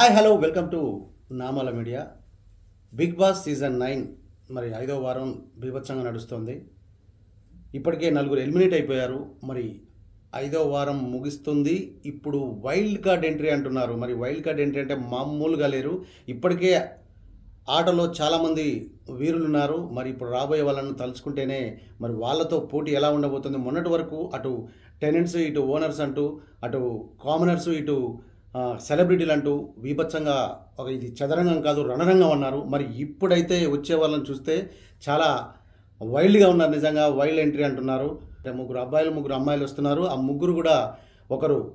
Hi hello welcome to Namala media Bigg Boss season nine మరి ఐదో వారం బీభత్సంగా నడుస్తుంది. ఇప్పటికే నలుగురు ఎలిమినేట్ అయిపోయారు. మరి ఐదో వారం ముగిస్తుంది. ఇప్పుడు వైల్డ్ కార్డ్ ఎంట్రీ అంటున్నారు. మరి వైల్డ్ కార్డ్ ఎంట్రీ అంటే మామూలుగా లేరు. ఇప్పటికే ఆటలో చాలామంది వీరులున్నారు. మరి ఇప్పుడు రాబోయే వాళ్ళను తలుచుకుంటేనే మరి వాళ్ళతో పోటీ ఎలా ఉండబోతుంది? మొన్నటి వరకు అటు టెనెంట్స్ ఇటు ఓనర్స్ అంటూ అటు కామనర్స్ ఇటు సెలబ్రిటీలు అంటూ విభత్సంగా ఒక ఇది చదరంగం కాదు రణరంగం అన్నారు. మరి ఇప్పుడైతే వచ్చే వాళ్ళని చూస్తే చాలా వైల్డ్గా ఉన్నారు నిజంగా వైల్డ్ ఎంట్రీ అంటున్నారు. ముగ్గురు అబ్బాయిలు ముగ్గురు అమ్మాయిలు వస్తున్నారు. ఆ ముగ్గురు కూడా ఒకరు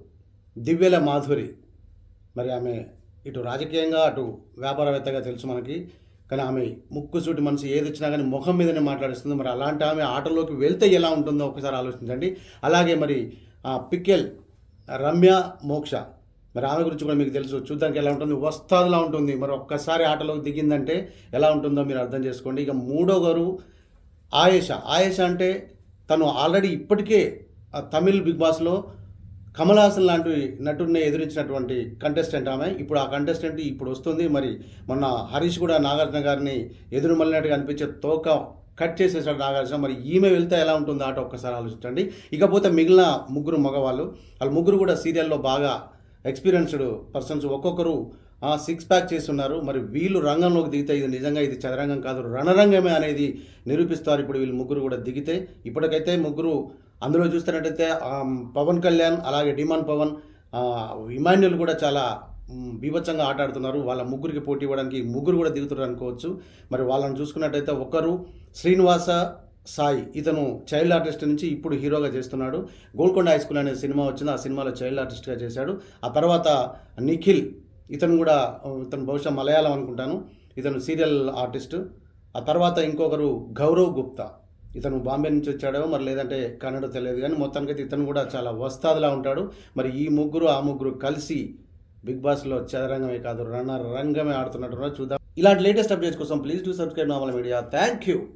దివ్యల మాధురి. మరి ఆమె ఇటు రాజకీయంగా అటు వ్యాపారవేత్తగా తెలుసు మనకి. కానీ ఆమె ముక్కుసూటి మనసు ఏది వచ్చినా కానీ ముఖం మీదనే మాట్లాడిస్తుంది. మరి అలాంటి ఆమె ఆటలోకి వెళ్తే ఎలా ఉంటుందో ఒకసారి ఆలోచించండి. అలాగే మరి ఆ, పిక్కెల్ రమ్య మోక్ష. మరి ఆమె గురించి కూడా మీకు తెలుసు. చూద్దానికి ఎలా ఉంటుంది? వస్తాదులా ఉంటుంది. మరి ఒక్కసారి ఆటలోకి దిగిందంటే ఎలా ఉంటుందో మీరు అర్థం చేసుకోండి. ఇక మూడో గారు ఆయేష. ఆయేష అంటే తను ఆల్రెడీ ఇప్పటికే తమిళ్ బిగ్ బాస్లో కమల్ హాసన్ లాంటి నటుడిని ఎదిరించినటువంటి కంటెస్టెంట్ ఆమె. ఇప్పుడు ఆ కంటెస్టెంట్ ఇప్పుడు వస్తుంది. మరి మొన్న హరీష్ కూడా నాగార్జున గారిని ఎదురు మళ్ళినట్టుగా అనిపించే తోక కట్ చేసేసాడు నాగార్జున. మరి ఈమె వెళ్తే ఎలా ఉంటుంది ఆట ఒక్కసారి ఆలోచించండి. ఇకపోతే మిగిలిన ముగ్గురు మగవాళ్ళు. వాళ్ళు ముగ్గురు కూడా సీరియల్లో బాగా ఎక్స్పీరియన్స్డ్ పర్సన్స్ ఒక్కొక్కరు ఆ సిక్స్ ప్యాక్ చేస్తున్నారు. మరి వీళ్ళు రంగంలోకి దిగితే ఇది నిజంగా ఇది చదరంగం కాదు. రణరంగమే అనేది నిరూపిస్తారు. ఇప్పుడు వీళ్ళు ముగ్గురు కూడా దిగితే ఇప్పటికైతే ముగ్గురు అందులో చూస్తున్నట్టయితే పవన్ కళ్యాణ్ అలాగే డిమాన్ పవన్ ఇమాన్యుల్ కూడా చాలా బీభత్సంగా ఆట ఆడుతున్నారు. వాళ్ళ ముగ్గురికి పోటీ ఇవ్వడానికి ముగ్గురు కూడా దిగుతున్నారు అనుకోవచ్చు. మరి వాళ్ళని చూసుకున్నట్టయితే ఒకరు శ్రీనివాస సాయి. ఇతను చైల్డ్ ఆర్టిస్ట్ నుంచి ఇప్పుడు హీరోగా చేస్తున్నాడు. గోల్కొండ హై స్కూల్ అనే సినిమా వచ్చింది. ఆ సినిమాలో చైల్డ్ ఆర్టిస్ట్గా చేశాడు. ఆ తర్వాత నిఖిల్ ఇతను కూడా ఇతను బహుశా మలయాళం అనుకుంటాను. ఇతను సీరియల్ ఆర్టిస్ట్. ఆ తర్వాత ఇంకొకరు గౌరవ్ గుప్తా. ఇతను బాంబే నుంచి వచ్చాడేమో మరి లేదంటే కన్నడ తెలియదు కానీ మొత్తానికైతే ఇతను కూడా చాలా వస్తాదులా ఉంటాడు. మరి ఈ ముగ్గురు ఆ ముగ్గురు కలిసి బిగ్ బాస్లో చదరంగమే కాదు రణ రంగమే ఆడుతున్నట్టు చూద్దాం. ఇలాంటి లేటెస్ట్ అప్డేట్స్ కోసం please do subscribe Namala media. Thank you.